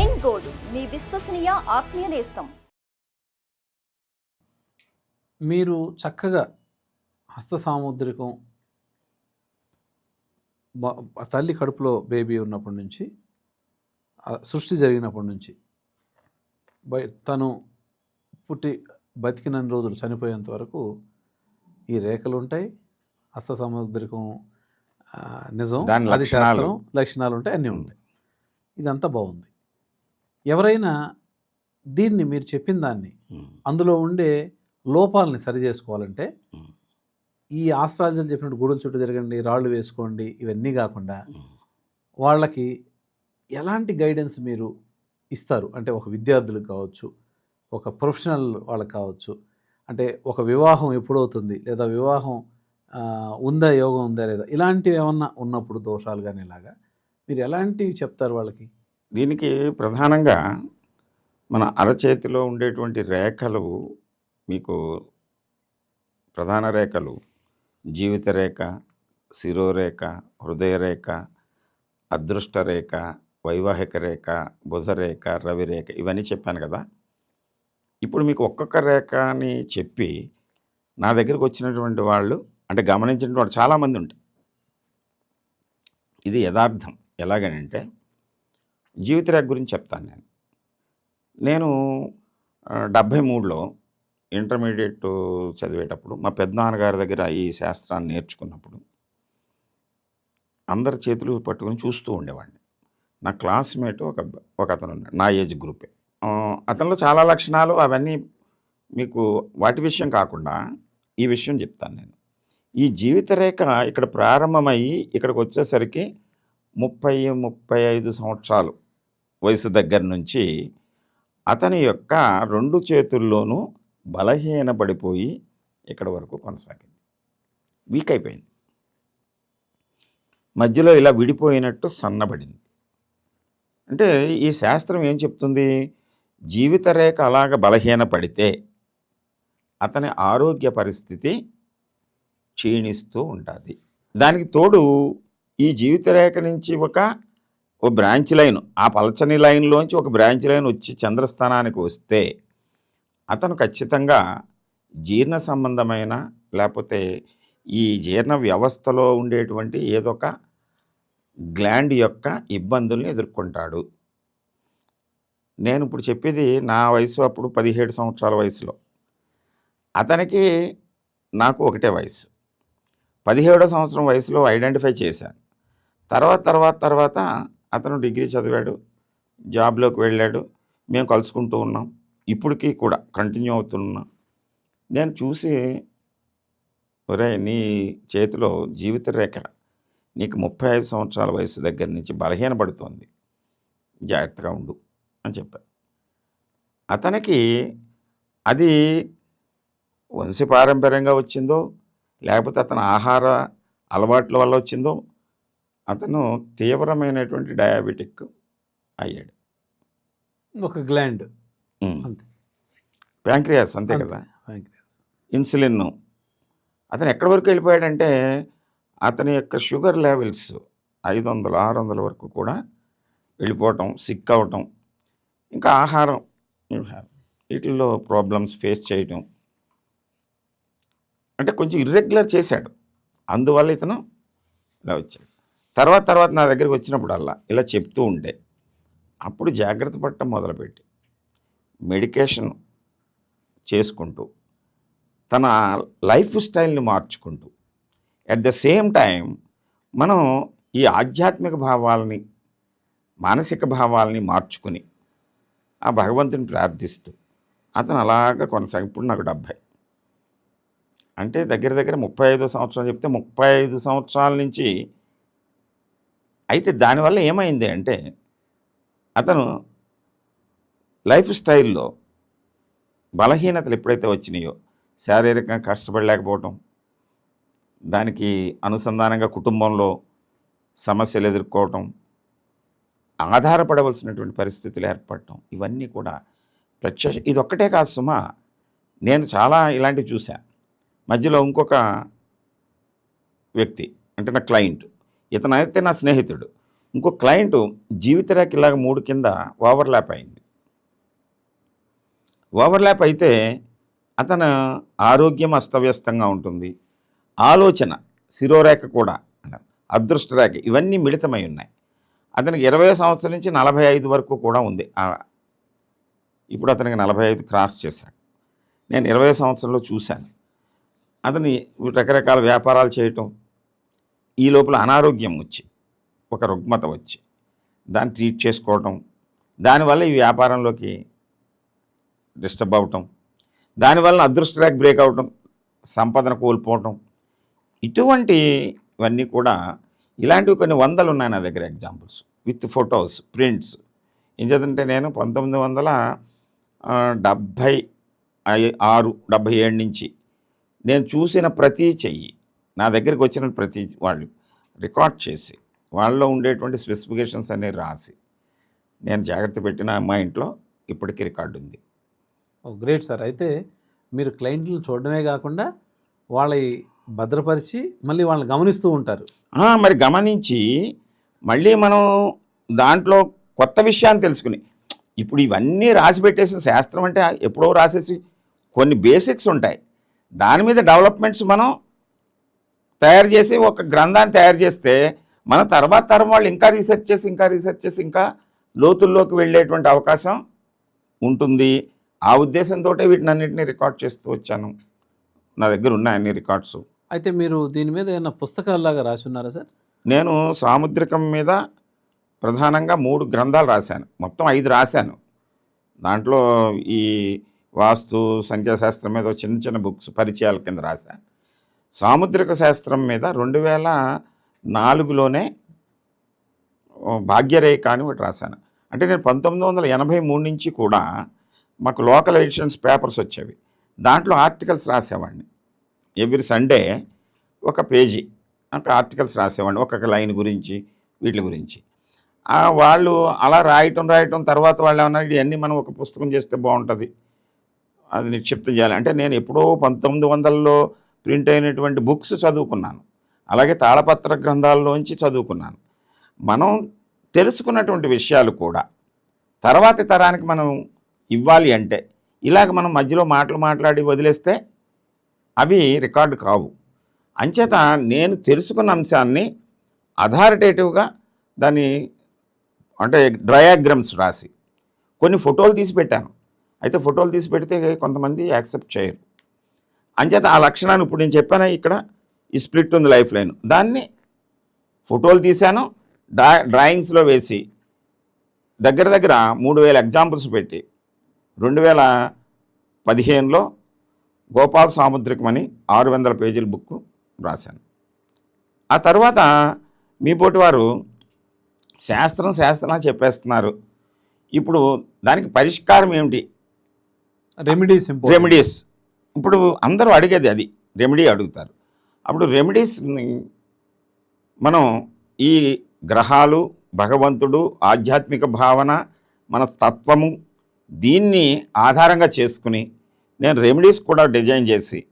ఎన్ gold మీ విశ్వసనీయ ఆత్మీయ నేస్తం. మీరు చక్కగా హస్త సాముద్రికం తల్లి కడుపులో బేబీ ఉన్నప్పటి నుంచి సృష్టి జరిగినప్పటి నుంచి బయ తను పుట్టి బతికినన్ని రోజులు చనిపోయేంత వరకు ఈ రేఖలు ఉంటాయి హస్త సాముద్రికం నిజం అది లక్షణాలు. శాస్త్రం లక్షణాలు. ఉంటాయి అన్నీ ఉంటాయి. ఇదంతా బాగుంది. ఎవరైనా దీన్ని మీరు చెప్పిన దాన్ని అందులో ఉండే లోపాలని సరి చేసుకోవాలంటే. ఈ ఆస్ట్రాలజీలు చెప్పినట్టు గూడుల చుట్టూ తిరగండి రాళ్ళు వేసుకోండి ఇవన్నీ కాకుండా వాళ్ళకి ఎలాంటి గైడెన్స్ మీరు ఇస్తారు? అంటే ఒక విద్యార్థులకు కావచ్చు ఒక ప్రొఫెషనల్ వాళ్ళకి కావచ్చు. అంటే ఒక వివాహం ఎప్పుడవుతుంది? లేదా వివాహం ఉందా? యోగం ఉందా? లేదా? ఇలాంటివి ఏమన్నా ఉన్నప్పుడు దోషాలు కానీ ఇలాగా మీరు ఎలాంటివి చెప్తారు వాళ్ళకి? దీనికి ప్రధానంగా మన అరచేతిలో ఉండేటువంటి రేఖలు మీకు ప్రధాన రేఖలు. జీవిత రేఖ శిరోరేఖ హృదయ రేఖ అదృష్ట రేఖ వైవాహిక రేఖ బుధరేఖ రవిరేఖ ఇవన్నీ చెప్పాను కదా. ఇప్పుడు మీకు ఒక్కొక్క రేఖని చెప్పి నా దగ్గరికి వచ్చినటువంటి వాళ్ళు అంటే గమనించినటువంటి వాళ్ళు చాలామంది ఉంటారు. ఇది యథార్థం. ఎలాగనంటే జీవిత రేఖ గురించి చెప్తాను నేను. నేను డెబ్భై మూడులో ఇంటర్మీడియట్ చదివేటప్పుడు మా పెద్దనాన్నగారి దగ్గర ఈ శాస్త్రాన్ని నేర్చుకున్నప్పుడు అందరి చేతులు పట్టుకుని చూస్తూ ఉండేవాడిని. నా క్లాస్మేట్ ఒక ఒక అతను ఉన్నాడు నా ఏజ్ గ్రూపే. అతనిలో చాలా లక్షణాలు అవన్నీ మీకు వాటి విషయం కాకుండా ఈ విషయం చెప్తాను నేను. ఈ జీవిత రేఖ ఇక్కడ ప్రారంభమయ్యి ఇక్కడికి వచ్చేసరికి ముప్పై ముప్పై ఐదు సంవత్సరాలు వయసు దగ్గర నుంచి అతని యొక్క రెండు చేతుల్లోనూ బలహీనపడిపోయి ఇక్కడ వరకు కొనసాగింది. వీక్ అయిపోయింది. మధ్యలో ఇలా విడిపోయినట్టు సన్నబడింది. అంటే ఈ శాస్త్రం ఏం చెప్తుంది? జీవిత రేఖ అలాగ బలహీనపడితే అతని ఆరోగ్య పరిస్థితి క్షీణిస్తూ ఉంటుంది. దానికి తోడు ఈ జీవిత రేఖ నుంచి ఒక ఓ బ్రాంచ్ లైన్ ఆ పలచని లైన్లోంచి ఒక బ్రాంచ్ లైన్ వచ్చి చంద్రస్థానానికి వస్తే అతను ఖచ్చితంగా జీర్ణ సంబంధమైన లేకపోతే ఈ జీర్ణ వ్యవస్థలో ఉండేటువంటి ఏదొక గ్లాండ్ యొక్క ఇబ్బందుల్ని ఎదుర్కొంటాడు. నేను ఇప్పుడు చెప్పేది నా వయసు అప్పుడు పదిహేడు సంవత్సరాల వయసులో. అతనికి నాకు ఒకటే వయసు. పదిహేడో సంవత్సరం వయసులో ఐడెంటిఫై చేశాను. తర్వాత తర్వాత తర్వాత అతను డిగ్రీ చదివాడు జాబ్లోకి వెళ్ళాడు. మేము కలుసుకుంటూ ఉన్నాం. ఇప్పటికీ కూడా కంటిన్యూ అవుతున్నాం. నేను చూసి ఒరే నీ చేతిలో జీవిత రేఖ నీకు ముప్పై ఐదు సంవత్సరాల వయసు దగ్గర నుంచి బలహీనపడుతోంది. జాగ్రత్తగా ఉండు అని చెప్పాను అతనికి అది వంశపారంపర్యంగా వచ్చిందో లేకపోతే అతని ఆహార అలవాట్ల వల్ల వచ్చిందో అతను తీవ్రమైనటువంటి డయాబెటిక్ అయ్యాడు. ఒక గ్లాండ్. అంతే. ప్యాంక్రియాస్ అంతే కదా? pancreas. ఇన్సులిన్ అతను ఎక్కడి వరకు వెళ్ళిపోయాడంటే అతని యొక్క షుగర్ లెవెల్స్ ఐదు వందలు ఆరు వందల వరకు కూడా వెళ్ళిపోవటం సిక్ అవటం ఇంకా ఆహారం వీటిల్లో ప్రాబ్లమ్స్ ఫేస్ చేయటం. అంటే కొంచెం ఇర్రెగ్యులర్ చేశాడు. అందువల్ల ఇతను ఇలా వచ్చాడు తర్వాత తర్వాత నా దగ్గరికి వచ్చినప్పుడల్లా ఇలా చెప్తూ ఉంటే అప్పుడు జాగ్రత్త పడటం మొదలుపెట్టి. మెడికేషన్ చేసుకుంటూ తన లైఫ్ స్టైల్ని మార్చుకుంటూ. అట్ ద సేమ్ టైం మనం ఈ ఆధ్యాత్మిక భావాలని మానసిక భావాలని మార్చుకుని ఆ భగవంతుని ప్రార్థిస్తూ అతను అలాగా కొనసాగి ఇప్పుడు నాకు డెబ్భై. అంటే దగ్గర దగ్గర ముప్పై ఐదో సంవత్సరాలు చెప్తే ముప్పై ఐదు సంవత్సరాల నుంచి అయితే దానివల్ల ఏమైంది అంటే అతను లైఫ్ స్టైల్లో బలహీనతలు ఎప్పుడైతే వచ్చినాయో శారీరకంగా కష్టపడలేకపోవటం దానికి అనుసంధానంగా కుటుంబంలో సమస్యలు ఎదుర్కోవటం ఆధారపడవలసినటువంటి పరిస్థితులు ఏర్పడటం ఇవన్నీ కూడా ప్రత్యక్ష ఇది ఒక్కటే కాదు సుమా నేను చాలా ఇలాంటివి చూశాను మధ్యలో ఇంకొక వ్యక్తి అంటే నా క్లయింట్ ఇతను అయితే నా స్నేహితుడు. ఇంకో క్లయింట్ జీవితరేఖ ఇలాగ మూడు కింద ఓవర్లాప్ అయింది. ఓవర్లాప్ అయితే అతను ఆరోగ్యం అస్తవ్యస్తంగా ఉంటుంది. ఆలోచన శిరోరేఖ కూడా అదృష్ట రేఖ ఇవన్నీ మిళితమై ఉన్నాయి. అతనికి ఇరవై సంవత్సరం నుంచి నలభై ఐదు వరకు కూడా ఉంది. ఇప్పుడు అతనికి నలభై ఐదు క్రాస్ చేశాడు. నేను ఇరవై సంవత్సరంలో చూశాను. అతని రకరకాల వ్యాపారాలు చేయటం ఈ లోపల అనారోగ్యం వచ్చి ఒక రుగ్మత వచ్చి దాన్ని ట్రీట్ చేసుకోవటం దానివల్ల ఈ వ్యాపారంలోకి డిస్టర్బ్ అవటం దానివల్ల అదృష్ట ర్యాక్ బ్రేక్ అవటం సంపదన కోల్పోవటం ఇటువంటివన్నీ కూడా ఇలాంటివి కొన్ని వందలు ఉన్నాయి నా దగ్గర ఎగ్జాంపుల్స్ విత్ ఫొటోస్ ప్రింట్స్ ఏం నేను పంతొమ్మిది వందల డెబ్భై ఐ- ఆరు డెబ్భై ఏడు నుంచి నేను చూసిన ప్రతి చెయ్యి నా దగ్గరికి వచ్చిన ప్రతి వాళ్ళు రికార్డ్ చేసి వాళ్ళలో ఉండేటువంటి స్పెసిఫికేషన్స్ అన్నీ రాసి నేను జాగ్రత్త పెట్టిన మా ఇంట్లో ఇప్పటికీ రికార్డు ఉంది. Great sir. అయితే మీరు క్లయింట్లను చూడడమే కాకుండా వాళ్ళ భద్రపరిచి మళ్ళీ వాళ్ళని గమనిస్తూ ఉంటారు. మరి గమనించి మళ్ళీ మనం దాంట్లో కొత్త విషయాన్ని తెలుసుకుని ఇప్పుడు ఇవన్నీ రాసి పెట్టేసిన శాస్త్రం అంటే ఎప్పుడో రాసేసి కొన్ని బేసిక్స్ ఉంటాయి. దాని మీద డెవలప్మెంట్స్ మనం తయారు చేసి ఒక గ్రంథాన్ని తయారు చేస్తే మన తర్వాత తరం వాళ్ళు ఇంకా రీసెర్చ్ చేసి ఇంకా రీసెర్చ్ చేసి ఇంకా లోతుల్లోకి వెళ్ళేటువంటి అవకాశం ఉంటుంది. ఆ ఉద్దేశంతో వీటిని అన్నింటినీ రికార్డ్ చేస్తూ వచ్చాను. నా దగ్గర ఉన్నాయి అన్ని రికార్డ్స్ అయితే మీరు దీని మీద ఏమైనా పుస్తకాల్లాగా రాసి ఉన్నారా సార్? నేను సాముద్రికం మీద ప్రధానంగా మూడు గ్రంథాలు రాశాను. మొత్తం ఐదు రాశాను. దాంట్లో ఈ వాస్తు సంఖ్యాశాస్త్రం మీద చిన్న చిన్న బుక్స్ పరిచయాల కింద రాశాను. సాముద్రిక శాస్త్రం మీద రెండు వేల నాలుగులోనే భాగ్యరేఖ అని ఒకటి రాశాను. అంటే నేను పంతొమ్మిది వందల ఎనభై మూడు నుంచి కూడా మాకు లోకల్ ఎడిషన్స్ పేపర్స్ వచ్చేవి. దాంట్లో ఆర్టికల్స్ రాసేవాడిని. ఎవ్రీ సండే ఒక పేజీ ఒక ఆర్టికల్స్ రాసేవాడిని ఒక్కొక్క లైన్ గురించి వీటి గురించి. వాళ్ళు అలా రాయటం రాయటం తర్వాత వాళ్ళు ఏమన్నారు ఇవన్నీ మనం ఒక పుస్తకం చేస్తే బాగుంటుంది. అది నిక్షిప్తం చేయాలి. అంటే నేను ఎప్పుడో పంతొమ్మిది వందలలో ప్రింట్ అయినటువంటి బుక్స్ చదువుకున్నాను. అలాగే తాళపత్ర గ్రంథాల్లోంచి చదువుకున్నాను. మనం తెలుసుకున్నటువంటి విషయాలు కూడా తర్వాతి తరానికి మనం ఇవ్వాలి అంటే ఇలాగ మనం మధ్యలో మాటలు మాట్లాడి వదిలేస్తే అవి రికార్డు కావు. అంచేత నేను తెలుసుకున్న అంశాన్ని అథారిటేటివ్గా దాన్ని అంటే డ్రయాగ్రమ్స్ రాసి కొన్ని ఫోటోలు తీసి పెట్టాను. అయితే ఫోటోలు తీసి పెడితే కొంతమంది యాక్సెప్ట్ చేయరు. అంచేత ఆ లక్షణాన్ని ఇప్పుడు నేను చెప్పాను ఇక్కడ? ఈ స్ప్లిట్ ఉంది లైఫ్ లైన్. దాన్ని ఫోటోలు తీశాను డ్రా డ్రాయింగ్స్లో వేసి దగ్గర దగ్గర మూడు వేల ఎగ్జాంపుల్స్ పెట్టి రెండు వేల పదిహేనులో గోపాల్ సాముద్రికం అని ఆరు వందల పేజీల బుక్ రాశాను. ఆ తర్వాత మీ పోటీ వారు శాస్త్రం శాస్త్రం అని చెప్పేస్తున్నారు. ఇప్పుడు దానికి పరిష్కారం ఏమిటి? రెమెడీస్ రెమెడీస్ ఇప్పుడు అందరూ అడిగేది అది రెమెడీ అడుగుతారు. అప్పుడు రెమెడీస్ని మనం ఈ గ్రహాలు భగవంతుడు ఆధ్యాత్మిక భావన మన తత్వము దీన్ని ఆధారంగా చేసుకుని నేను రెమెడీస్ కూడా డిజైన్ చేసి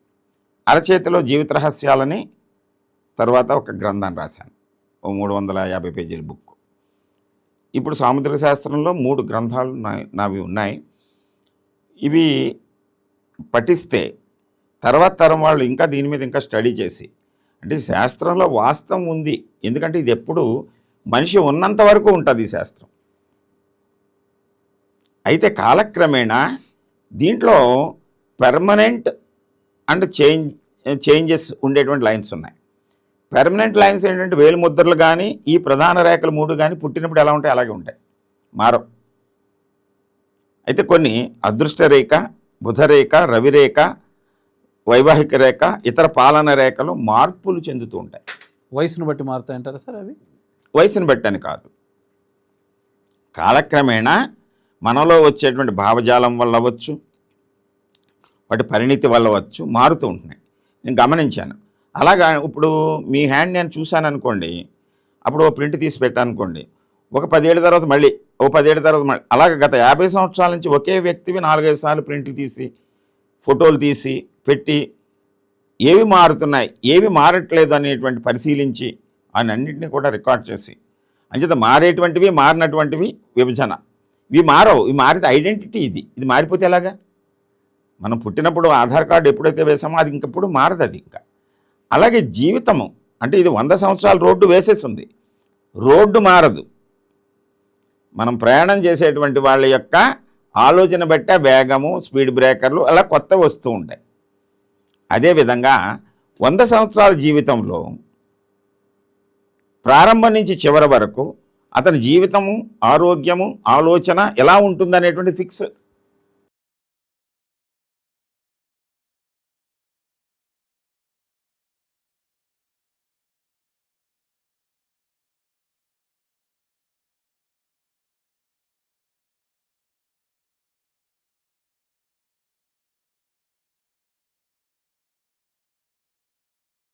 అరచేతిలో జీవిత రహస్యాలని తర్వాత ఒక గ్రంథాన్ని రాశాను. ఓ మూడు వందల యాభై పేజీల బుక్ ఇప్పుడు సాముద్రిక శాస్త్రంలో మూడు గ్రంథాలు నా- నావి ఉన్నాయి. ఇవి పఠిస్తే తర్వాత తరం వాళ్ళు ఇంకా దీని మీద ఇంకా స్టడీ చేసి అంటే శాస్త్రంలో వాస్తవం ఉంది. ఎందుకంటే ఇది ఎప్పుడు మనిషి ఉన్నంత వరకు ఉంటుంది ఈ శాస్త్రం. అయితే కాలక్రమేణా దీంట్లో పెర్మనెంట్ అండ్ చేంజ్ చేంజెస్ ఉండేటువంటి లైన్స్ ఉన్నాయి. పెర్మనెంట్ లైన్స్ ఏంటంటే వేలు ముద్రలు కానీ ఈ ప్రధాన రేఖలు మూడు కానీ పుట్టినప్పుడు ఎలా ఉంటాయి? అలాగే ఉంటాయి. మారం అయితే కొన్ని అదృష్ట రేఖ బుధరేఖ రవిరేఖ వైవాహిక రేఖ ఇతర పాలన రేఖలు మార్పులు చెందుతూ ఉంటాయి. వయసును బట్టి మారుతాయంటారా సార్ అవి? వయసును బట్టని కాదు. కాలక్రమేణా మనలో వచ్చేటువంటి భావజాలం వల్ల అవ్వచ్చు వాటి పరిణితి వల్ల అవ్వచ్చు మారుతూ ఉంటున్నాయి. నేను గమనించాను. అలాగా ఇప్పుడు మీ హ్యాండ్ నేను చూశాను అనుకోండి అప్పుడు ఓ ప్రింట్ తీసి పెట్టాను అనుకోండి ఒక పదేళ్ళ తర్వాత మళ్ళీ ఓ పదిహేడు తర్వాత మళ్ళీ అలాగే గత యాభై సంవత్సరాల నుంచి ఒకే వ్యక్తివి నాలుగైదు సార్లు ప్రింట్లు తీసి ఫోటోలు తీసి పెట్టి ఏవి మారుతున్నాయి ఏవి మారట్లేదు అనేటువంటి పరిశీలించి అన్నింటినీ కూడా రికార్డ్ చేసి అంచేత మారేటువంటివి మారినటువంటివి విభజన. ఇవి మారవు ఇవి మారితే ఐడెంటిటీ ఇది. ఇది మారిపోతే ఎలాగా? మనం పుట్టినప్పుడు ఆధార్ కార్డు ఎప్పుడైతే వేసామో అది ఇంకప్పుడు మారదు అది ఇంకా. అలాగే జీవితము అంటే ఇది వంద సంవత్సరాలు రోడ్డు వేసేసింది. రోడ్డు మారదు. మనం ప్రయాణం చేసేటువంటి వాళ్ళ యొక్క ఆలోచన బట్టే వేగము స్పీడ్ బ్రేకర్లు అలా కొత్త వస్తూ ఉంటాయి. అదేవిధంగా వంద సంవత్సరాల జీవితంలో ప్రారంభం నుంచి చివరి వరకు అతని జీవితము ఆరోగ్యము ఆలోచన ఎలా ఉంటుందనేటువంటి ఫిక్స్